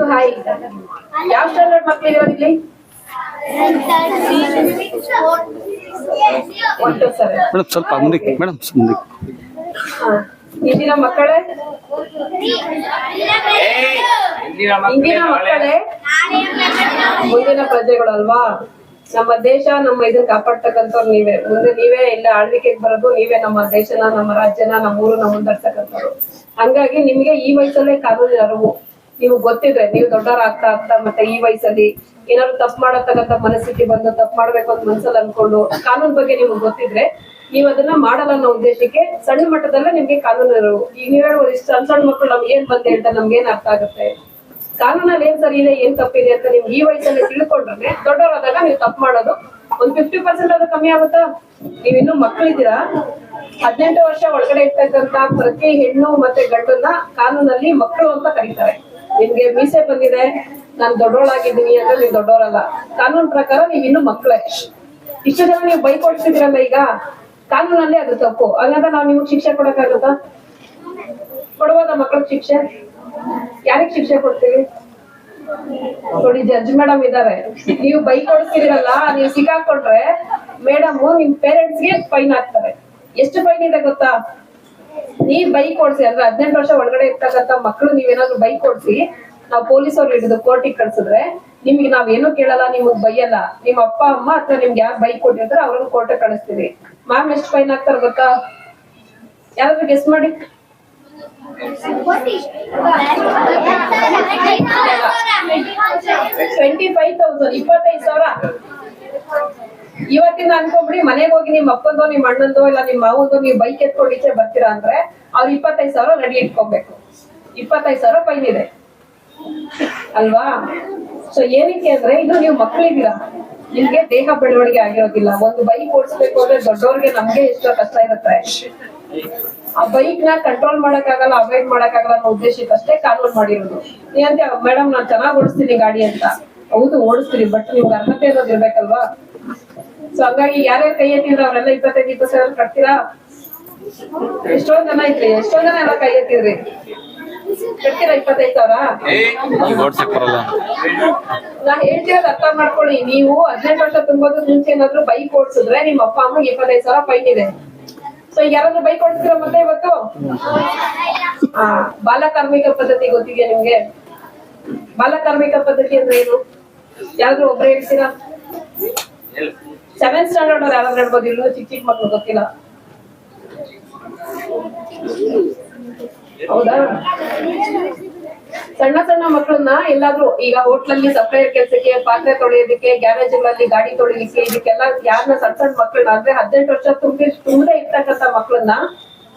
Hi. ಯಾವ standard ಮಕ್ಳಿರೋದು ಇಲ್ಲಿ? Madam ಸ್ವಲ್ಪ ಮುಂದಕ್ಕೆ ಮೇಡಮ್ ಮುಂದಕ್ಕೆ. ಇಂದಿನ ಮಕ್ಕಳೇ? ಇಂದಿನ ಮಕ್ಕಳೇ? ಮುಂದಿನ ಪ್ರಜೆಗಳಲ್ವಾ? ನಮ್ಮ ದೇಶ ನಮ್ಮ ಇದನ್ನ ಕಾಪಾಡ್ತಕ್ಕಂಥವ್ರು ನೀವೇ. ಮುಂದೆ ನೀವೇ ಇಲ್ಲ ಆಳ್ವಿಕೆಗೆ ಬರೋದು ನೀವೇ ನಮ್ಮ ದೇಶನ ನಮ್ಮ ರಾಜ್ಯನ ನಮ್ಮ ಊರನ್ನ ಮುಂದರ್ಸಕ್ಕಂಥವ್ರು. ಹಂಗಾಗಿ ನಿಮ್ಗೆ ಈ ವಯಸ್ಸಲ್ಲೇ ಕಾನೂನಿನ ಅರಿವು. ನೀವು ಗೊತ್ತಿದ್ರೆ, ನೀವು ದೊಡ್ಡವರಾಗ್ತಾ ಆಗ್ತಾ ಮತ್ತೆ ಈ ವಯಸ್ಸಲ್ಲಿ ಏನಾದ್ರು ತಪ್ಪು ಮಾಡತಕ್ಕಂತ ಮನಸ್ಥಿತಿ ಬಂದು ತಪ್ಪು ಮಾಡ್ಬೇಕು ಅಂತ ಮನ್ಸಲ್ಲಿ ಅನ್ಕೊಂಡು ಕಾನೂನು ಬಗ್ಗೆ ನಿಮ್ಗೆ ಗೊತ್ತಿದ್ರೆ ನೀವು ಅದನ್ನ ಮಾಡಲ್ಲ ಅನ್ನೋ ಉದ್ದೇಶಕ್ಕೆ ಸಣ್ಣ ಮಟ್ಟದಲ್ಲೇ ನಿಮ್ಗೆ ಕಾನೂನು ಈಗ ನೀವ್ ಹೇಳುವ ಸಣ್ಣ ಸಣ್ಣ ಮಕ್ಕಳು ನಮ್ಗೆ ಏನ್ ಬಂದೆ ಅಂತ ನಮ್ಗೆ ಏನ್ ಅರ್ಥ ಆಗುತ್ತೆ? ಕಾನೂನಲ್ಲಿ ಏನ್ ಸರಿ ಇದೆ, ಏನ್ ತಪ್ಪಿದೆ ಅಂತ ನೀವು ಈ ವಯಸ್ಸಲ್ಲಿ ತಿಳ್ಕೊಂಡ್ರೆ ದೊಡ್ಡವರಾದಾಗ ನೀವು ತಪ್ಪು ಮಾಡೋದು ಒಂದ್ ಫಿಫ್ಟಿ ಪರ್ಸೆಂಟ್ ಅದು ಕಮ್ಮಿ ಆಗುತ್ತಾ? ನೀವ್ ಇನ್ನು ಮಕ್ಕಳಿದ್ದೀರಾ? ಹದಿನೆಂಟು ವರ್ಷ ಒಳಗಡೆ ಇರ್ತಕ್ಕಂತ ಪ್ರತಿ ಹೆಣ್ಣು ಮತ್ತೆ ಗಂಡನ್ನ ಕಾನೂನಲ್ಲಿ ಮಕ್ಕಳು ಅಂತ ಕರೀತಾರೆ. ನಿಮ್ಗೆ ಮೀಸೆ ಬಂದಿದೆ, ನಾನ್ ದೊಡ್ಡೋಳಾಗಿದ್ದೀನಿ ಅಂದ್ರೆ ನೀವು ದೊಡ್ಡವರಲ್ಲ ಕಾನೂನ್ ಪ್ರಕಾರ ನೀವ್ ಇನ್ನು ಮಕ್ಕಳೇ ಇಷ್ಟು ಜನ ನೀವು ಬೈಕ್ ಓಡಿಸ್ತಿದ್ದೀರಲ್ಲ ಈಗ? ಕಾನೂನಲ್ಲಿ ಅದು ತಪ್ಪು. ಹಂಗಂದ್ರೆ ನಾವ್ ನಿಮ್ಗೆ ಶಿಕ್ಷೆ ಕೊಡಕ್ಕಾಗುತ್ತಾ? ಕೊಡ್ಬೋದಾ ಮಕ್ಳಿಗೆ ಶಿಕ್ಷೆ? ಯಾರಿಗೆ ಶಿಕ್ಷೆ ಕೊಡ್ತೀವಿ ನೋಡಿ ಜಡ್ಜ್ ಮೇಡಮ್ ಇದಾರೆ. ನೀವು ಬೈಕ್ ಓಡಿಸ್ತಿರಲ್ಲ ನೀವು ಸಿಕ್ಕಾಕೊಂಡ್ರೆ ಮೇಡಮ್ ನಿಮ್ ಪೇರೆಂಟ್ಸ್ಗೆ ಫೈನ್ ಹಾಕ್ತಾರೆ ಎಷ್ಟು ಫೈನ್ ಇದೆ ಗೊತ್ತಾ? ನೀವ್ ಬೈಕ್ ಓಡಿಸಿ, ಅಂದ್ರೆ ಹದಿನೆಂಟು ವರ್ಷ ಒಳಗಡೆ ಇರ್ತಕ್ಕಂತ ಮಕ್ಕಳು ನೀವೇನಾದ್ರು ಬೈಕ್ ಓಡಿಸಿ, ನಾವು ಪೊಲೀಸ್ ಅವ್ರು ಹಿಡಿದು ಕೋರ್ಟಿಗೆ ಕಳ್ಸಿದ್ರೆ ನಿಮ್ಗೆ ನಾವೇನು ಕೇಳಲ್ಲ, ನಿಮಗ್ ಬೈಯಲ್ಲ. ನಿಮ್ ಅಪ್ಪ, ಅಮ್ಮ ಅಥವಾ ನಿಮ್ಗೆ ಯಾರು ಬೈಕ್ ಕೊಟ್ಟಿರ್ತಾರೆ ಅವ್ರನ್ನ ಕೋರ್ಟಿಗೆ ಕಳಿಸ್ತೀವಿ. ಮ್ಯಾಮ್, ಎಷ್ಟು ಫೈನ್ ಆಗ್ತಾರ ಗೊತ್ತಾ? ಯಾರಾದ್ರೂ ಗೆಸ್ ಮಾಡಿ. ಟ್ವೆಂಟಿ ಫೈವ್ ತೌಸಂಡ್ ಇಪ್ಪತ್ತೈದು ಸಾವಿರ. ಇವತ್ತಿಂದ ಅನ್ಕೊಂಬಿಡಿ, ಮನೆಗೆ ಹೋಗಿ ನಿಮ್ ಅಪ್ಪಂದೋ, ನಿಮ್ ಅಣ್ಣಂದೋ, ಇಲ್ಲ ನಿಮ್ ಮಾವಂದೋ, ನೀವು ಬೈಕ್ ಎತ್ಕೊಂಡು ಈಚೆ ಬರ್ತೀರಾ ಅಂದ್ರೆ ಅವ್ರ ಇಪ್ಪತ್ತೈದು ಸಾವಿರ ರೆಡಿ ಇಟ್ಕೊಬೇಕು. ಇಪ್ಪತ್ತೈದು ಸಾವಿರ ಫೈನ್ ಇದೆ. ಅಲ್ವಾ? ಸೊ ಏನಕ್ಕೆ ಅಂದ್ರೆ, ಇದು ನೀವು ಮಕ್ಕಳಿದ್ದೀರಾ ನಿಮ್ಗೆ ದೇಹ ಬೆಳವಣಿಗೆ ಆಗಿರೋದಿಲ್ಲ. ಒಂದು ಬೈಕ್ ಓಡಿಸ್ಬೇಕು ಅಂದ್ರೆ ದೊಡ್ಡವ್ರಿಗೆ ನಮ್ಗೆ ಎಷ್ಟೋ ಕಷ್ಟ ಇರುತ್ತೆ. ಆ ಬೈಕ್ನ ಕಂಟ್ರೋಲ್ ಮಾಡಕ್ಕಾಗಲ್ಲ ಅವಾಯ್ಡ್ ಮಾಡಕ್ಕಾಗಲ್ಲ ಅನ್ನೋ ಉದ್ದೇಶಕ್ಕಷ್ಟೇ ಕಾನೂನು ಮಾಡಿರೋದು. ನೀವಂತೆ ಮೇಡಮ್, ನಾನ್ ಚೆನ್ನಾಗ್ ಓಡಿಸ್ತೀನಿ ಗಾಡಿ ಅಂತ. ಹೌದು, ಓಡಿಸ್ತೀರಿ ಬಟ್ ನಿಮ್ಗೆ ಅರ್ಹತೆ ಇರೋದು ಇರ್ಬೇಕಲ್ವಾ? ಸೊ ಹಂಗಾಗಿ ಯಾರ್ಯಾರು ಕೈ ಎತ್ತಿದ್ರೆ ಅವರೆಲ್ಲ ಇಪ್ಪತ್ತೈದು ಇಪ್ಪತ್ತು ಸಾವಿರ ಕಟ್ತೀರಾ? ಎಷ್ಟೊಂದ್ ಜನ ಐತ್ರಿ ಎಷ್ಟೊಂದ್ ಜನ ಎಲ್ಲ ಕೈ ಎತ್ತಿದ್ರಿ? ಕಟ್ತೀರಾ ಇಪ್ಪತ್ತೈದು ಸಾವಿರ? ನಾ ಹೇಳ್ತಿರೋದು ಅರ್ಥ ಮಾಡ್ಕೊಳ್ಳಿ. ನೀವು ಹದಿನೆಂಟು ವರ್ಷ ತುಂಬೋದು ಮುಂಚೆ ಏನಾದ್ರು ಬೈಕ್ ಓಡಿಸಿದ್ರೆ ನಿಮ್ಮ ಅಪ್ಪ ಅಮ್ಮಗೆ ಇಪ್ಪತ್ತೈದು ಸಾವಿರ ಫೈನ್ ಇದೆ. ಸೊ ಯಾರಾದ್ರೂ ಬೈಕ್ ಓಡಿಸ್ತೀರಾ ಮತ್ತೆ ಇವತ್ತು? ಆ ಬಾಲ ಕಾರ್ಮಿಕ ಪದ್ಧತಿ ಗೊತ್ತಿದೆಯಾ ನಿಮ್ಗೆ? ಬಾಲಕಾರ್ಮಿಕ ಪದ್ಧತಿ ಅಂದ್ರೆ ಏನು? ಯಾರಾದ್ರೂ ಒಬ್ರು ಹೇಳ್ತೀರಾ? ಸೆವೆಂತ್ ಸ್ಟ್ಯಾಂಡರ್ಡ್ ಅವ್ರು ಯಾರಾದ್ರೂ ಹೇಳ್ಬೋದು? ಇಲ್ಲೂ ಚಿಕ್ಕ ಚಿಕ್ಕ ಮಕ್ಕಳು ಗೊತ್ತಿಲ್ಲ. ಹೌದಾ? ಸಣ್ಣ ಸಣ್ಣ ಮಕ್ಕಳನ್ನ ಎಲ್ಲಾದ್ರೂ ಈಗ ಹೋಟ್ಲಲ್ಲಿ ಸಪ್ಲೈಯರ್ ಕೆಲಸಕ್ಕೆ, ಪಾತ್ರೆ ತೊಳೆಯೋದಕ್ಕೆ, ಗ್ಯಾರೇಜ್ಗಳಲ್ಲಿ ಗಾಡಿ ತೊಳಿಲಿಕ್ಕೆ, ಇದಕ್ಕೆಲ್ಲ ಯಾರನ್ನ ಸಣ್ಣ ಸಣ್ಣ ಮಕ್ಕಳನ್ನ ಅಂದ್ರೆ ಹದಿನೆಂಟು ವರ್ಷ ತುಂಬಿ ತುಂಬದೇ ಇರ್ತಕ್ಕಂಥ ಮಕ್ಕಳನ್ನ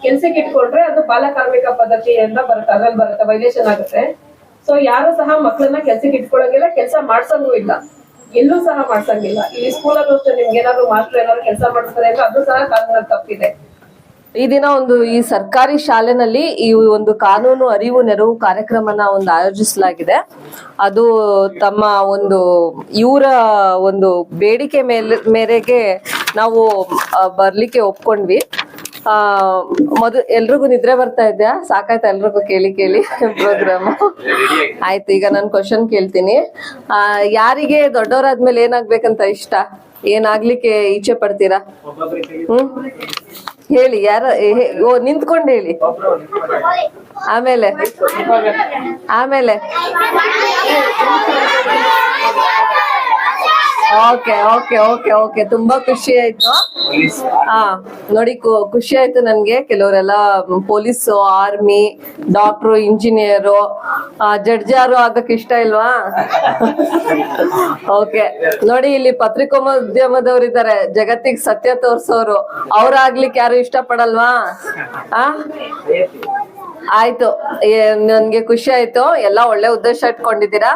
ಕೆಲ್ಸಕ್ಕೆ ಇಟ್ಕೊಂಡ್ರೆ ಅದು ಬಾಲ ಕಾರ್ಮಿಕ ಪದ್ಧತಿ ಅಂತ ಬರುತ್ತೆ, ಅದ್ರಲ್ಲಿ ಬರುತ್ತೆ ವೈಲೇಷನ್ ಆಗುತ್ತೆ. ಸೊ ಯಾರು ಸಹ ಮಕ್ಕಳನ್ನ ಕೆಲ್ಸಕ್ಕೆ ಇಟ್ಕೊಳ್ಳೋಂಗಿಲ್ಲ, ಕೆಲಸ ಮಾಡ್ಸಂಗೂ ಇಲ್ಲ. ಎಲ್ಲೂ ಸಹ ಮಾಡ್ಸಂಗಿಲ್ಲ. ಇಲ್ಲಿ ಸ್ಕೂಲಲ್ಲೂ ಅಷ್ಟೇ ನಿಮ್ಗೆ ಏನಾದ್ರು ಮಾಸ್ಟರ್ ಏನಾದ್ರು ಕೆಲಸ ಮಾಡಿಸ್ತಾರೆ ಅಂದ್ರೆ ಅದು ಸಹ ಕಾನೂನಲ್ಲಿ ತಪ್ಪಿದೆ. ಈ ದಿನ ಒಂದು ಈ ಸರ್ಕಾರಿ ಶಾಲೆನಲ್ಲಿ ಈ ಒಂದು ಕಾನೂನು ಅರಿವು ನೆರವು ಕಾರ್ಯಕ್ರಮನ ಒಂದು ಆಯೋಜಿಸಲಾಗಿದೆ. ಅದು ತಮ್ಮ ಒಂದು ಇವರ ಒಂದು ಬೇಡಿಕೆ ಮೇಲೆ, ಮೇರೆಗೆ ನಾವು ಬರ್ಲಿಕ್ಕೆ ಒಪ್ಕೊಂಡ್ವಿ. ಆ, ಮೊದ, ಎಲ್ರಿಗೂ ನಿದ್ರೆ ಬರ್ತಾ ಇದ್ಯಾ? ಸಾಕಾಯ್ತಾ ಎಲ್ರಿಗೂ ಕೇಳಿ ಕೇಳಿ ಪ್ರೋಗ್ರಾಮ್ ಆಯ್ತು, ಈಗ ನಾನು ಕ್ವಶನ್ ಕೇಳ್ತೀನಿ. ಆ, ಯಾರಿಗೆ ದೊಡ್ಡವರಾದ್ಮೇಲೆ ಏನಾಗ್ಬೇಕಂತ ಇಷ್ಟ? ಏನಾಗ್ಲಿಕ್ಕೆ ಇಚ್ಛೆ ಪಡ್ತೀರಾ? ಹ್ಮ್? ಹೇಳಿ, ಯಾರ ಓ, ನಿಂತ್ಕೊಂಡು ಹೇಳಿ. ಆಮೇಲೆ ಆಮೇಲೆ. Okay okay okay okay. ತುಂಬಾ ಖುಷಿ ಆಯ್ತು. ಹಾ ನೋಡಿ ಖುಷಿ ಆಯ್ತು ನನ್ಗೆ. ಕೆಲವರೆಲ್ಲ ಪೊಲೀಸ್ ಆರ್ಮಿ ಡಾಕ್ಟ್ರು ಇಂಜಿನಿಯರು ಜಡ್ಜಾರು ಯಾರು ಆಗಕ್ ಇಷ್ಟ ಇಲ್ವಾ? ಓಕೆ. ನೋಡಿ ಇಲ್ಲಿ ಪತ್ರಿಕೋದ್ಯಮದವ್ರು ಇದ್ದಾರೆ ಜಗತ್ತಿಗೆ ಸತ್ಯ ತೋರ್ಸೋರು. ಅವ್ರಾಗ್ಲಿಕ್ಕೆ ಯಾರು ಇಷ್ಟ ಪಡಲ್ವಾ ಆ? ಆಯ್ತು. ನನ್ಗೆ ಖುಷಿ ಆಯ್ತು. ಎಲ್ಲಾ ಒಳ್ಳೆ ಉದ್ದೇಶ ಇಟ್ಕೊಂಡಿದ್ದೀರಾ?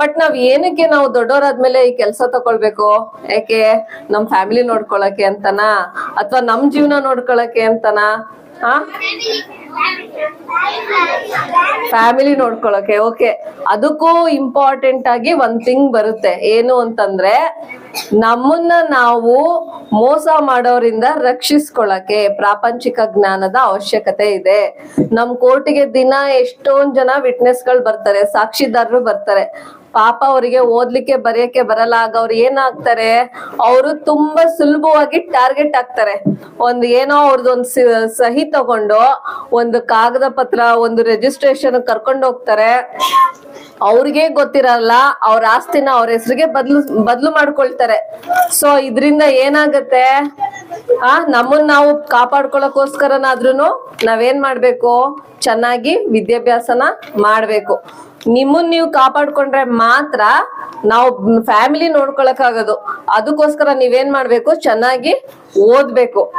ಬಟ್ ನಾವ್ ಏನಕ್ಕೆ ನಾವು ದೊಡ್ಡವರಾದ್ಮೇಲೆ ಈ ಕೆಲಸ ತಗೊಳ್ಬೇಕು ಯಾಕೆ ನಮ್ ಫ್ಯಾಮಿಲಿ ನೋಡ್ಕೊಳಕ್ಕೆ ಅಂತನಾ? ಅಥವಾ ನಮ್ ಜೀವನ ನೋಡ್ಕೊಳಕ್ಕೆ ಅಂತನಾ? ಹಾ ಫ್ಯಾಮಿಲಿ ನೋಡ್ಕೊಳಕ್ಕೆ ಓಕೆ ಅದಕ್ಕೂ ಇಂಪಾರ್ಟೆಂಟ್ ಆಗಿ ಒಂದ್ ಥಿಂಗ್ ಬರುತ್ತೆ. ಏನು ಅಂತಂದ್ರೆ, ನಮ್ಮನ್ನ ನಾವು ಮೋಸ ಮಾಡೋರಿಂದ ರಕ್ಷಿಸ್ಕೊಳಕ್ಕೆ ಪ್ರಾಪಂಚಿಕ ಜ್ಞಾನದ ಅವಶ್ಯಕತೆ ಇದೆ. ನಮ್ ಕೋರ್ಟಿಗೆ ದಿನ ಎಷ್ಟೊಂದ್ ಜನ ವಿಟ್ನೆಸ್ಗಳು ಬರ್ತಾರೆ, ಸಾಕ್ಷಿದಾರರು ಬರ್ತಾರೆ. ಪಾಪ ಅವರಿಗೆ ಓದ್ಲಿಕ್ಕೆ ಬರೆಯಕ್ಕೆ ಬರಲ್ಲ, ಆಗ ಅವ್ರು ಏನಾಗ್ತಾರೆ? ಅವರು ತುಂಬಾ ಸುಲಭವಾಗಿ ಟಾರ್ಗೆಟ್ ಆಗ್ತಾರೆ. ಒಂದು ಏನೋ ಅವ್ರದ್ದು ಒಂದ್ ಸಹಿ ತಗೊಂಡು ಒಂದು ಕಾಗದ ಪತ್ರ, ಒಂದು ರಿಜಿಸ್ಟ್ರೇಷನ್ ಕರ್ಕೊಂಡು ಹೋಗ್ತಾರೆ. ಅವ್ರಿಗೆ ಗೊತ್ತಿರಲ್ಲ, ಅವ್ರ ಆಸ್ತಿನ ಅವ್ರ ಹೆಸರಿಗೆ ಬದ್ಲು ಬದ್ಲು ಮಾಡ್ಕೊಳ್ತಾರೆ. ಸೊ ಇದ್ರಿಂದ ಏನಾಗತ್ತೆ? ಆ ನಮ್ಮನ್ನ ನಾವು ಕಾಪಾಡ್ಕೊಳಕೋಸ್ಕರನಾದ್ರೂ ನಾವೇನ್ ಮಾಡ್ಬೇಕು? ಚೆನ್ನಾಗಿ ವಿದ್ಯಾಭ್ಯಾಸನ ಮಾಡ್ಬೇಕು. ನಿಮ್ಮನ್ ನೀವು ಕಾಪಾಡ್ಕೊಂಡ್ರೆ ಮಾತ್ರ ನಾವು ಫ್ಯಾಮಿಲಿ ನೋಡ್ಕೊಳಕ್ ಆಗೋದು ಅದಕ್ಕೋಸ್ಕರ ನೀವೇನ್ ಮಾಡ್ಬೇಕು? ಚೆನ್ನಾಗಿ ಓದ್ಬೇಕು.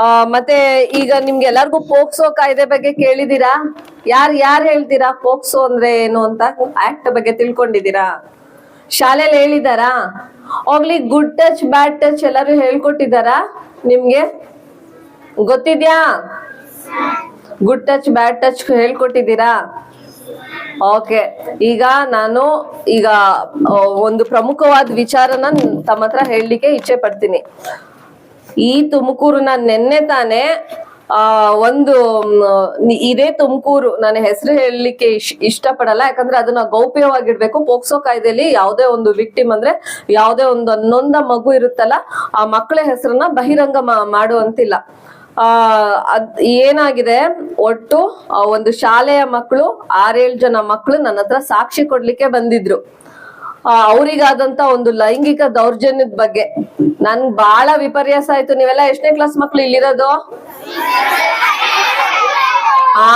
ಆ, ಮತ್ತೆ ಈಗ ನಿಮ್ಗೆ ಎಲ್ಲಾರ್ಗು ಪೋಕ್ಸೋ ಕಾಯ್ದೆ ಬಗ್ಗೆ ಕೇಳಿದೀರಾ ಯಾರ್ ಯಾರು ಹೇಳ್ತೀರಾ? ಪೋಕ್ಸೋ ಅಂದ್ರೆ ಏನು ಅಂತ? ಆಕ್ಟ್ ಬಗ್ಗೆ ತಿಳ್ಕೊಂಡಿದ್ದೀರಾ? ಶಾಲೆಯಲ್ಲಿ ಹೇಳಿದಾರಾ ಹೋಗ್ಲಿ ಗುಡ್ ಟಚ್ ಬ್ಯಾಡ್ ಟಚ್ ಎಲ್ಲರೂ ಹೇಳ್ಕೊಟ್ಟಿದಾರಾ ನಿಮ್ಗೆ? ಗೊತ್ತಿದ್ಯಾ? ಗುಡ್ ಟಚ್ ಬ್ಯಾಡ್ ಟಚ್ ಹೇಳ್ಕೊಟ್ಟಿದ್ದೀರಾ? ಓಕೆ, ಈಗ ನಾನು ಈಗ ಒಂದು ಪ್ರಮುಖವಾದ ವಿಚಾರನ ತಮ್ಮ ಹತ್ರ ಹೇಳಲಿಕ್ಕೆ ಇಚ್ಛೆ ಪಡ್ತೀನಿ. ಈ ತುಮಕೂರು ನಾನು ನಿನ್ನೆ ತಾನೇ, ಆ, ಒಂದು ಇದೇ ತುಮಕೂರು, ನನ್ನ ಹೆಸರು ಹೇಳಲಿಕ್ಕೆ ಇಷ್ಟ ಇಷ್ಟಪಡಲ್ಲ, ಯಾಕಂದ್ರೆ ಅದನ್ನ ಗೌಪ್ಯವಾಗಿಡ್ಬೇಕು. ಪೋಕ್ಸೋ ಕಾಯ್ದೆಯಲ್ಲಿ ಯಾವುದೇ ಒಂದು ವಿಕ್ಟಿಮ್ ಅಂದ್ರೆ ಯಾವುದೇ ಒಂದು ನೊಂದ ಮಗು ಇರುತ್ತಲ್ಲ, ಆ ಮಕ್ಕಳ ಹೆಸರನ್ನ ಬಹಿರಂಗ ಮಾಡುವಂತಿಲ್ಲ. ಅದ್ ಏನಾಗಿದೆ? ಒಟ್ಟು ಒಂದು ಶಾಲೆಯ ಮಕ್ಕಳು ಆರೇಳು ಜನ ಮಕ್ಕಳು ನನ್ನ ಹತ್ರ ಸಾಕ್ಷಿ ಕೊಡ್ಲಿಕ್ಕೆ ಬಂದಿದ್ರು. ಅವ್ರಿಗಾದಂತ ಒಂದು ಲೈಂಗಿಕ ದೌರ್ಜನ್ಯದ ಬಗ್ಗೆ. ನನ್ ಬಹಳ ವಿಪರ್ಯಾಸ ಆಯ್ತು. ನೀವೆಲ್ಲ ಎಷ್ಟನೇ ಕ್ಲಾಸ್ ಮಕ್ಳು ಇಲ್ಲಿರೋದು? ಆ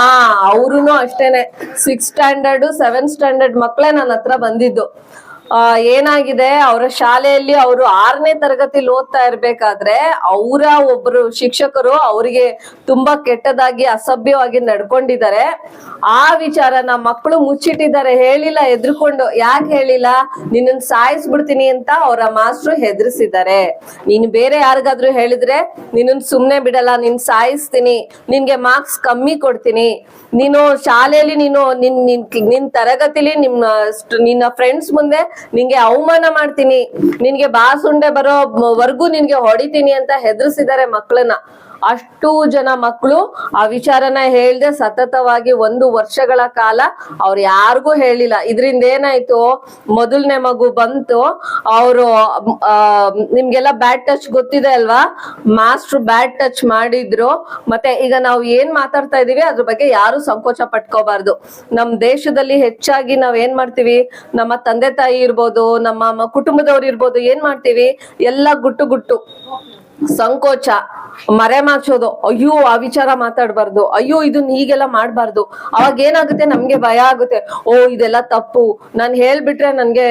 ಅವ್ರು ಅಷ್ಟೇನೆ. ಸಿಕ್ಸ್ ಸ್ಟ್ಯಾಂಡರ್ಡ್ ಸೆವೆನ್ ಸ್ಟ್ಯಾಂಡರ್ಡ್ ಮಕ್ಕಳೇ ನನ್ನ ಹತ್ರ ಬಂದಿದ್ದು. ಏನಾಗಿದೆ? ಅವರ ಶಾಲೆಯಲ್ಲಿ ಅವರು ಆರನೇ ತರಗತಿಲಿ ಓದ್ತಾ ಇರ್ಬೇಕಾದ್ರೆ ಅವರ ಒಬ್ರು ಶಿಕ್ಷಕರು ಅವರಿಗೆ ತುಂಬಾ ಕೆಟ್ಟದಾಗಿ ಅಸಭ್ಯವಾಗಿ ನಡ್ಕೊಂಡಿದ್ದಾರೆ. ಆ ವಿಚಾರನ ಮಕ್ಕಳು ಮುಚ್ಚಿಟ್ಟಿದ್ದಾರೆ. ಹೇಳಿಲ್ಲ ಎದ್ರುಕೊಂಡು ಯಾಕೆ ಹೇಳಿಲ್ಲ? ನಿನ್ನನ್ ಸಾಯಿಸ್ಬಿಡ್ತೀನಿ ಅಂತ ಅವರ ಮಾಸ್ಟ್ರು ಹೆದರ್ಸಿದ್ದಾರೆ. ನೀನು ಬೇರೆ ಯಾರಿಗಾದ್ರೂ ಹೇಳಿದ್ರೆ ನಿನ್ನನ್ ಸುಮ್ನೆ ಬಿಡಲ್ಲ, ನಿನ್ ಸಾಯಿಸ್ತೀನಿ. ನಿನ್ಗೆ ಮಾರ್ಕ್ಸ್ ಕಮ್ಮಿ ಕೊಡ್ತೀನಿ. ನೀನು ಶಾಲೆಯಲ್ಲಿ ನೀನು ನಿನ್ ನಿನ್ ನಿನ್ ತರಗತಿಲಿ ನಿಮ್ಮ ನಿನ್ನ ಫ್ರೆಂಡ್ಸ್ ಮುಂದೆ ನಿನ್ಗೆ ಅವಮಾನ ಮಾಡ್ತೀನಿ. ನಿನ್ಗೆ ಬಾಸುಂಡೆ ಬರೋ ವರ್ಗು ನಿನ್ಗೆ ಹೊಡಿತೀನಿ ಅಂತ ಹೆದರ್ಸಿದ್ದಾರೆ ಮಕ್ಕಳನ್ನ ಅಷ್ಟು ಜನ ಮಕ್ಕಳು ಆ ವಿಚಾರನ ಹೇಳ್ದೆ ಸತತವಾಗಿ ಒಂದು ವರ್ಷಗಳ ಕಾಲ ಅವ್ರು ಯಾರಿಗೂ ಹೇಳಿಲ್ಲ. ಇದರಿಂದ ಏನಾಯ್ತು? ಮೊದಲನೇ ಮಗು ಬಂತು. ಅವರು ನಿಮ್ಗೆಲ್ಲ ಬ್ಯಾಡ್ ಟಚ್ ಗೊತ್ತಿದೆ ಅಲ್ವಾ? ಮಾಸ್ಟ್ರು ಬ್ಯಾಡ್ ಟಚ್ ಮಾಡಿದ್ರು. ಮತ್ತೆ ಈಗ ನಾವು ಏನ್ ಮಾತಾಡ್ತಾ ಇದೀವಿ? ಅದ್ರ ಬಗ್ಗೆ ಯಾರು ಸಂಕೋಚ ಪಟ್ಕೋಬಾರ್ದು. ನಮ್ ದೇಶದಲ್ಲಿ ಹೆಚ್ಚಾಗಿ ನಾವ್ ಏನ್ ಮಾಡ್ತೀವಿ? ನಮ್ಮ ತಂದೆ ತಾಯಿ ಇರ್ಬೋದು, ನಮ್ಮ ಕುಟುಂಬದವ್ರು ಇರ್ಬೋದು ಏನ್ ಮಾಡ್ತೀವಿ? ಎಲ್ಲ ಗುಟ್ಟು ಗುಟ್ಟು. ಸಂಕೋಚ, ಮರೆ ಮಾಚೋದು ಅಯ್ಯೋ, ಆ ವಿಚಾರ ಮಾತಾಡ್ಬಾರ್ದು, ಅಯ್ಯೋ ಇದನ್ನ ಹೀಗೆಲ್ಲ ಮಾಡ್ಬಾರ್ದು. ಅವಾಗ ಏನಾಗುತ್ತೆ? ನಮ್ಗೆ ಭಯ ಆಗುತ್ತೆ. ಓ, ಇದೆಲ್ಲ ತಪ್ಪು. ನಾನ್ ಹೇಳ್ಬಿಟ್ರೆ ನನ್ಗೆ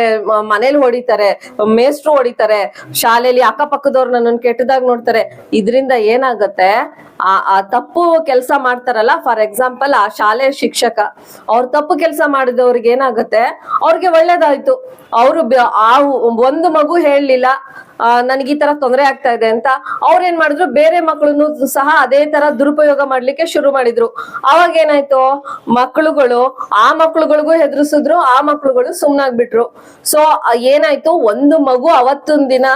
ಮನೇಲಿ ಹೊಡಿತಾರೆ ಮೇಷ್ಟ್ರು ಹೊಡಿತಾರೆ ಶಾಲೆಯಲ್ಲಿ ಅಕ್ಕಪಕ್ಕದವ್ರು ನನ್ನನ್ನು ಕೆಟ್ಟದಾಗ ನೋಡ್ತಾರೆ. ಇದರಿಂದ ಏನಾಗುತ್ತೆ? ಆ ತಪ್ಪು ಕೆಲಸ ಮಾಡ್ತಾರಲ್ಲ ಫಾರ್ ಎಕ್ಸಾಂಪಲ್ ಆ ಶಾಲೆ ಶಿಕ್ಷಕ, ಅವ್ರು ತಪ್ಪು ಕೆಲಸ ಮಾಡಿದವ್ರಿಗೆ ಏನಾಗುತ್ತೆ? ಅವ್ರಿಗೆ ಒಳ್ಳೇದಾಯ್ತು. ಅವರು ಆ ಒಂದು ಮಗು ಹೇಳಲಿಲ್ಲ ನನಗೆ ಈ ತರ ತೊಂದರೆ ಆಗ್ತಾ ಇದೆ ಅಂತ ಅವ್ರ ಏನ್ ಮಾಡಿದ್ರು? ಬೇರೆ ಮಕ್ಕಳನ್ನು ಸಹ ಅದೇ ತರ ದುರುಪಯೋಗ ಮಾಡ್ಲಿಕ್ಕೆ ಶುರು ಮಾಡಿದ್ರು. ಅವಾಗ ಏನಾಯ್ತು? ಮಕ್ಕಳುಗಳು ಆ ಮಕ್ಕಳುಗಳಿಗೂ ಹೆದರ್ಸಿದ್ರು, ಆ ಮಕ್ಕಳುಗಳು ಸುಮ್ನಾಗ್ಬಿಟ್ರು. ಸೊ ಏನಾಯ್ತು? ಒಂದು ಮಗು ಅವತ್ತೊಂದ್ ದಿನ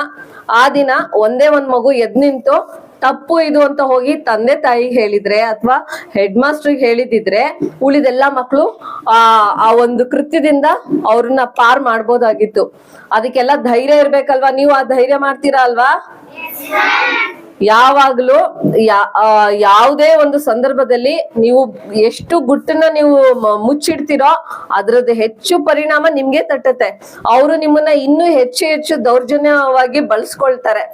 ಆ ದಿನ ಒಂದೇ ಒಂದ್ ಮಗು ಎದ್ ನಿಂತು ತಪ್ಪು ಇದು ಅಂತ ಹೋಗಿ ತಂದೆ ತಾಯಿಗೆ ಹೇಳಿದ್ರೆ ಅಥವಾ ಹೆಡ್ ಮಾಸ್ಟರ್ಗೆ ಹೇಳಿದಿದ್ರೆ ಉಳಿದೆಲ್ಲ ಮಕ್ಕಳು ಆ ಆ ಒಂದು ಕೃತ್ಯದಿಂದ ಅವ್ರನ್ನ ಪಾರ್ ಮಾಡ್ಬೋದಾಗಿತ್ತು. ಅದಕ್ಕೆಲ್ಲ ಧೈರ್ಯ ಇರ್ಬೇಕಲ್ವಾ? ನೀವು ಆ ಧೈರ್ಯ ಮಾಡ್ತೀರಾ ಅಲ್ವಾ? ಯಾವಾಗ್ಲೂ ಯಾವುದೇ ಒಂದು ಸಂದರ್ಭದಲ್ಲಿ ನೀವು ಎಷ್ಟು ಗುಟ್ಟನ್ನ ನೀವು ಮುಚ್ಚಿಡ್ತೀರೋ ಅದ್ರದ್ದು ಹೆಚ್ಚು ಪರಿಣಾಮ ನಿಮ್ಗೆ ತಟ್ಟತ್ತೆ. ಅವರು ನಿಮ್ಮನ್ನ ಇನ್ನೂ ಹೆಚ್ಚು ಹೆಚ್ಚು ದೌರ್ಜನ್ಯವಾಗಿ ಬಳಸ್ಕೊಳ್ತಾರೆ.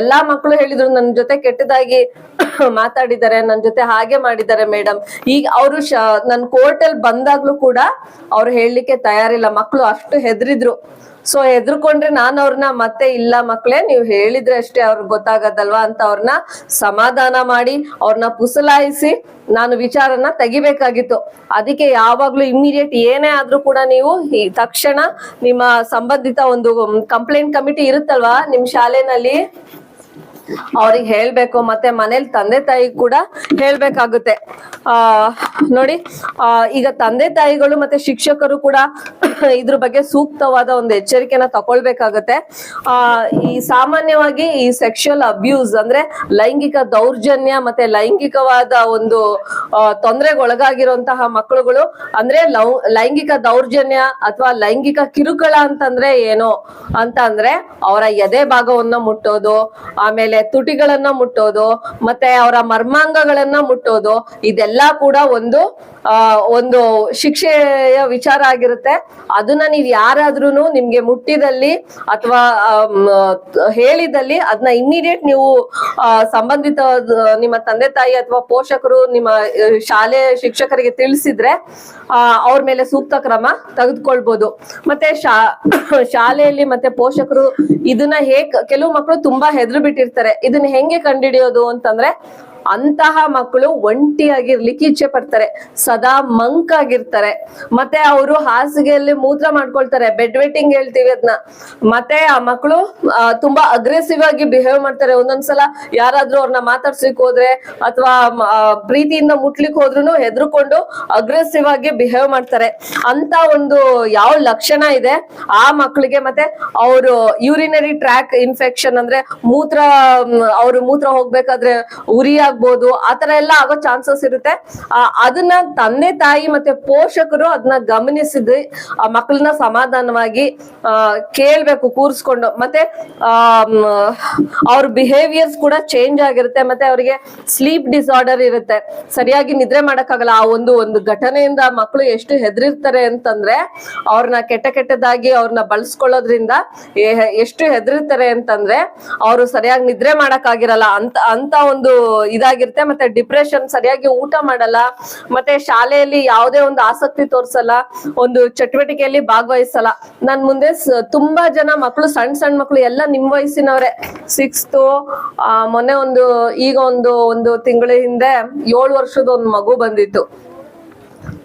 ಎಲ್ಲಾ ಮಕ್ಕಳು ಹೇಳಿದ್ರು ನನ್ನ ಜೊತೆ ಕೆಟ್ಟದಾಗಿ ಮಾತಾಡಿದ್ದಾರೆ ನನ್ನ ಜೊತೆ ಹಾಗೆ ಮಾಡಿದ್ದಾರೆ ಮೇಡಮ್ ಈಗ ಅವರು ನನ್ನ ಕೋರ್ಟಲ್ಲಿ ಬಂದಾಗ್ಲೂ ಕೂಡ ಅವ್ರು ಹೇಳಲಿಕ್ಕೆ ತಯಾರಿಲ್ಲ. ಮಕ್ಕಳು ಅಷ್ಟು ಹೆದರಿದ್ರು. ಸೊ ಎದ್ರುಕೊಂಡ್ರೆ ನಾನು ಅವ್ರನ್ನ ಮತ್ತೆ ಇಲ್ಲ ಮಕ್ಳೇ, ನೀವು ಹೇಳಿದ್ರೆ ಅಷ್ಟೇ ಅವ್ರಿಗೆ ಗೊತ್ತಾಗದಲ್ವಾ ಅಂತ ಅವ್ರನ್ನ ಸಮಾಧಾನ ಮಾಡಿ ಅವ್ರನ್ನ ಪುಸಲಾಯಿಸಿ ನಾನು ವಿಚಾರನ ತೆಗಿಬೇಕಾಗಿತ್ತು. ಅದಕ್ಕೆ ಯಾವಾಗ್ಲೂ ಇಮಿಡಿಯೇಟ್ ಏನೇ ಆದ್ರೂ ಕೂಡ ನೀವು ತಕ್ಷಣ ನಿಮ್ಮ ಸಂಬಂಧಿತ ಒಂದು ಕಂಪ್ಲೇಂಟ್ ಕಮಿಟಿ ಇರುತ್ತಲ್ವಾ, ನಿಮ್ ಶಾಲೆನಲ್ಲಿ? ಅವ್ರಿಗೆ ಹೇಳ್ಬೇಕು, ಮತ್ತೆ ಮನೇಲಿ ತಂದೆ ತಾಯಿ ಕೂಡ ಹೇಳ್ಬೇಕಾಗುತ್ತೆ. ಆ, ನೋಡಿ, ಆ, ಈಗ ತಂದೆ ತಾಯಿಗಳು ಮತ್ತೆ ಶಿಕ್ಷಕರು ಕೂಡ ಇದ್ರ ಬಗ್ಗೆ ಸೂಕ್ತವಾದ ಒಂದು ಎಚ್ಚರಿಕೆನ ತಗೊಳ್ಬೇಕಾಗತ್ತೆ. ಆ, ಈ ಸಾಮಾನ್ಯವಾಗಿ ಈ ಸೆಕ್ಷುಯಲ್ ಅಬ್ಯೂಸ್ ಅಂದ್ರೆ ಲೈಂಗಿಕ ದೌರ್ಜನ್ಯ ಮತ್ತೆ ಲೈಂಗಿಕವಾದ ಒಂದು ತೊಂದ್ರೆಗೆ ಒಳಗಾಗಿರುವಂತಹ ಮಕ್ಕಳುಗಳು ಅಂದ್ರೆ ಲೌ, ಲೈಂಗಿಕ ದೌರ್ಜನ್ಯ ಅಥವಾ ಲೈಂಗಿಕ ಕಿರುಕುಳ ಅಂತಂದ್ರೆ ಏನು? ಅಂತ ಅಂದ್ರೆ ಅವರ ಎದೆ ಭಾಗವನ್ನ ಮುಟ್ಟೋದು, ಆಮೇಲೆ ತುಟಿಗಳನ್ನ ಮುಟ್ಟೋದು, ಮತ್ತೆ ಅವರ ಮರ್ಮಾಂಗಗಳನ್ನ ಮುಟ್ಟೋದು, ಇದೆಲ್ಲ ಕೂಡ ಒಂದು ಒಂದು ಶಿಕ್ಷೆಯ ವಿಚಾರ ಆಗಿರುತ್ತೆ. ಅದನ್ನ ನೀವ್ ಯಾರಾದ್ರೂ ನಿಮ್ಗೆ ಮುಟ್ಟಿದಲ್ಲಿ ಅಥವಾ ಹೇಳಿದಲ್ಲಿ ಅದನ್ನ ಇಮ್ಮಿಡಿಯೇಟ್ ನೀವು ಸಂಬಂಧಿತ, ನಿಮ್ಮ ತಂದೆ ತಾಯಿ ಅಥವಾ ಪೋಷಕರು ನಿಮ್ಮ ಶಾಲೆ ಶಿಕ್ಷಕರಿಗೆ ತಿಳಿಸಿದ್ರೆ ಅವ್ರ ಮೇಲೆ ಸೂಕ್ತ ಕ್ರಮ ತೆಗೆದುಕೊಳ್ಬಹುದು ಮತ್ತೆ ಶಾ, ಶಾಲೆಯಲ್ಲಿ ಮತ್ತೆ ಪೋಷಕರು ಇದನ್ನ ಹೇಗ್, ಕೆಲವು ಮಕ್ಕಳು ತುಂಬಾ ಹೆದ್ರು ಬಿಟ್ಟಿರ್ತಾರೆ ಇದನ್ನ ಹೆಂಗೆ ಕಂಡಿಡಿಯೋದು ಅಂತಂದ್ರೆ ಅಂತಹ ಮಕ್ಕಳು ಒಂಟಿಯಾಗಿರ್ಲಿಕ್ಕೆ ಇಚ್ಛೆ ಪಡ್ತಾರೆ, ಸದಾ ಮಂಕ್ ಆಗಿರ್ತಾರೆ. ಮತ್ತೆ ಅವರು ಹಾಸಿಗೆಯಲ್ಲಿ ಮೂತ್ರ ಮಾಡ್ಕೊಳ್ತಾರೆ ಬೆಡ್ ವೆಟ್ಟಿಂಗ್ ಹೇಳ್ತೀವಿ ಅದನ್ನ ಮತ್ತೆ ಆ ಮಕ್ಕಳು ತುಂಬಾ ಅಗ್ರೆಸಿವ್ ಆಗಿ ಬಿಹೇವ್ ಮಾಡ್ತಾರೆ. ಒಂದೊಂದ್ಸಲ ಯಾರಾದ್ರೂ ಅವ್ರನ್ನ ಮಾತಾಡ್ಸ್ಲಿಕ್ ಹೋದ್ರೆ ಅಥವಾ ಪ್ರೀತಿಯಿಂದ ಮುಟ್ಲಿಕ್ ಹೋದ್ರು ಹೆದರ್ಕೊಂಡು ಅಗ್ರೆಸಿವ್ ಆಗಿ ಬಿಹೇವ್ ಮಾಡ್ತಾರೆ. ಅಂತ ಒಂದು ಯಾವ ಲಕ್ಷಣ ಇದೆ, ಆ ಮಕ್ಕಳಿಗೆ ಮತ್ತೆ ಅವರು ಯೂರಿನರಿ ಟ್ರ್ಯಾಕ್ ಇನ್ಫೆಕ್ಷನ್ ಅಂದ್ರೆ ಮೂತ್ರ ಅವರು ಮೂತ್ರ ಹೋಗ್ಬೇಕಾದ್ರೆ ಉರಿ ಆಗ್ಬೋದು ಆತರ ಎಲ್ಲ ಆಗೋ ಚಾನ್ಸಸ್ ಇರುತ್ತೆ. ಅದನ್ನ ತಂದೆ ತಾಯಿ ಮತ್ತೆ ಪೋಷಕರು ಅದನ್ನ ಗಮನಿಸಿದ ಮಕ್ಕಳನ್ನ ಸಮಾಧಾನವಾಗಿ ಕೇಳ್ಬೇಕು, ಕೂರ್ಸ್ಕೊಂಡು. ಮತ್ತೆ ಅವ್ರ ಬಿಹೇವಿಯರ್ಸ್ ಕೂಡ ಚೇಂಜ್ ಆಗಿರುತ್ತೆ. ಮತ್ತೆ ಅವರಿಗೆ ಸ್ಲೀಪ್ ಡಿಸಾರ್ಡರ್ ಇರುತ್ತೆ. ಸರಿಯಾಗಿ ನಿದ್ರೆ ಮಾಡಕ್ಕಾಗಲ್ಲ. ಆ ಒಂದು ಒಂದು ಘಟನೆಯಿಂದ ಮಕ್ಕಳು ಎಷ್ಟು ಹೆದರಿರ್ತಾರೆ ಅಂತಂದ್ರೆ, ಅವ್ರನ್ನ ಕೆಟ್ಟ ಕೆಟ್ಟದಾಗಿ ಅವ್ರನ್ನ ಬಳಸ್ಕೊಳ್ಳೋದ್ರಿಂದ ಎಷ್ಟು ಹೆದರಿರ್ತಾರೆ ಅಂತಂದ್ರೆ, ಅವರು ಸರಿಯಾಗಿ ನಿದ್ರೆ ಮಾಡಕ್ಕಾಗಿರಲ್ಲ. ಅಂತ ಅಂತ ಒಂದು ಇದಾಗಿರುತ್ತೆ, ಮತ್ತೆ ಡಿಪ್ರೆಷನ್ ಸರಿಯಾಗಿ ಊಟ ಮಾಡಲ್ಲ, ಮತ್ತೆ ಶಾಲೆಯಲ್ಲಿ ಯಾವುದೇ ಒಂದು ಆಸಕ್ತಿ ತೋರ್ಸಲ್ಲ, ಒಂದು ಚಟುವಟಿಕೆಯಲ್ಲಿ ಭಾಗವಹಿಸಲ್ಲ. ನನ್ ಮುಂದೆ ತುಂಬಾ ಜನ ಮಕ್ಕಳು ಸಣ್ಣ ಸಣ್ಣ ಮಕ್ಕಳು ಎಲ್ಲ ನಿಮ್ ವಯಸ್ಸಿನವ್ರೆ. ಸಿಕ್ಸ್ತ್ ಮೊನ್ನೆ ಒಂದು, ಈಗ ಒಂದು ಒಂದು ತಿಂಗಳ ಹಿಂದೆ ಏಳು ವರ್ಷದ ಒಂದು ಮಗು ಬಂದಿತ್ತು.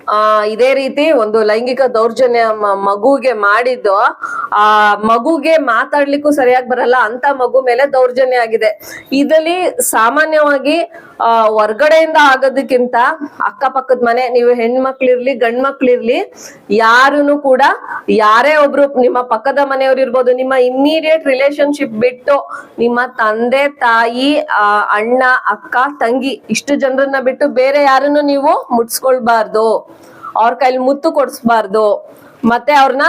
ಆ, ಇದೇ ರೀತಿ ಒಂದು ಲೈಂಗಿಕ ದೌರ್ಜನ್ಯ ಮಗುಗೆ ಮಾಡಿದ್ದು, ಆ, ಮಗುಗೆ ಮಾತಾಡ್ಲಿಕ್ಕೂ ಸರಿಯಾಗಿ ಬರಲ್ಲ, ಅಂತ ಮಗು ಮೇಲೆ ದೌರ್ಜನ್ಯ ಆಗಿದೆ. ಇದರಲ್ಲಿ ಸಾಮಾನ್ಯವಾಗಿ ಹೊರ್ಗಡೆಯಿಂದ ಆಗೋದಕ್ಕಿಂತ ಅಕ್ಕಪಕ್ಕದ ಮನೆ, ನೀವು ಹೆಣ್ಮಕ್ಳಿರ್ಲಿ ಗಂಡ್ ಮಕ್ಳಿರ್ಲಿ ಯಾರುನು ಕೂಡ ಯಾರೇ ಒಬ್ರು, ನಿಮ್ಮ ಪಕ್ಕದ ಮನೆಯವ್ರು ಇರ್ಬೋದು, ನಿಮ್ಮ ಇಮ್ಮಿಡಿಯೇಟ್ ರಿಲೇಶನ್ಶಿಪ್ ಬಿಟ್ಟು ನಿಮ್ಮ ತಂದೆ, ತಾಯಿ ಅಣ್ಣ, ಅಕ್ಕ, ತಂಗಿ, ಇಷ್ಟು ಜನರನ್ನ ಬಿಟ್ಟು ಬೇರೆ ಯಾರನ್ನು ನೀವು ಮುಟ್ಸ್ಕೊಳ್ಬಾರ್ದು. ಅವ್ರ ಕೈಲಿ ಮುತ್ತು ಕೊಡ್ಸ್ಬಾರ್ದು. ಮತ್ತೆ ಅವ್ರನ್ನ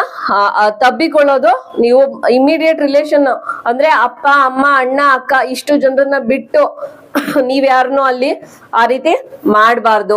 ತಬ್ಬಿಕೊಳ್ಳೋದು. ನೀವು ಇಮಿಡಿಯೇಟ್ ರಿಲೇಶನ್ ಅಂದ್ರೆ ಅಪ್ಪ, ಅಮ್ಮ, ಅಣ್ಣ, ಅಕ್ಕ, ಇಷ್ಟು ಜನರನ್ನ ಬಿಟ್ಟು ನೀವ್ ಯಾರನ್ನು ಅಲ್ಲಿ ಆ ರೀತಿ ಮಾಡಬಾರ್ದು.